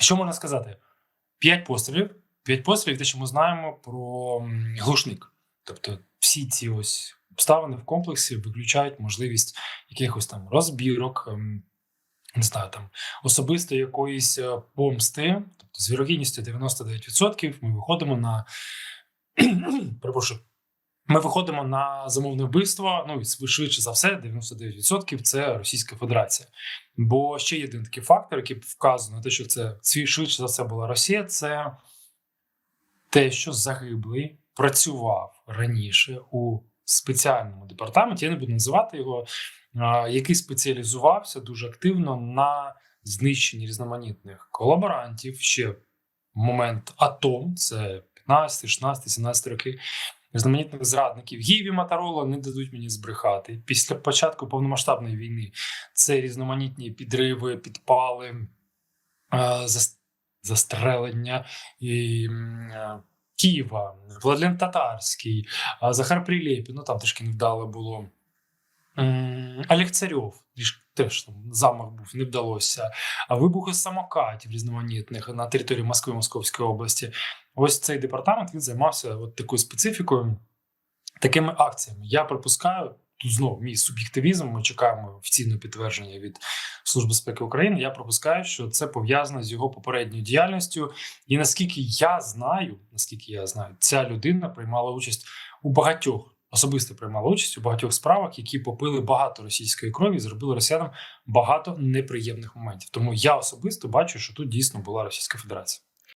Що можна сказати? П'ять пострілів. П'ять пострілів, те, що ми знаємо про глушник. Тобто, всі ці ось обставини в комплексі виключають можливість якихось там розбірок, ем, не знаю, там особисто якоїсь е, помсти. Тобто, з вірогідністю 99% ми виходимо на перепрошую. Ми виходимо на замовне вбивство. Ну і швидше за все, 99% це Російська Федерація. Бо ще є один такий фактор, який вказує на те, що це швидше за все була Росія. Це те, що загиблий працював раніше у спеціальному департаменті. Я не буду називати його, який спеціалізувався дуже активно на знищенні різноманітних колаборантів ще момент АТО, це 15, 16, 17 роки. Різноманітних зрадників Гіві Матарола не дадуть мені збрехати. Після початку повномасштабної війни це різноманітні підриви, підпали, е, застрелення і, е, Києва, Владлен Татарський, Захар Прилєпін, ну там трошки невдало було. Олег Царьов, теж там замах був, не вдалося. Вибухи самокатів різноманітних на території Москви, Московської області. Ось цей департамент він займався от такою специфікою, такими акціями. Я припускаю, тут знову мій суб'єктивізм. Ми чекаємо офіційного підтвердження від Служби безпеки України. Я припускаю, що це пов'язано з його попередньою діяльністю. І наскільки я знаю, наскільки я знаю, ця людина приймала участь у багатьох. Особисто приймала участь у багатьох справах, які попили багато російської крові, і зробили росіянам багато неприємних моментів. Тому я особисто бачу, що тут дійсно була Російська Федерація.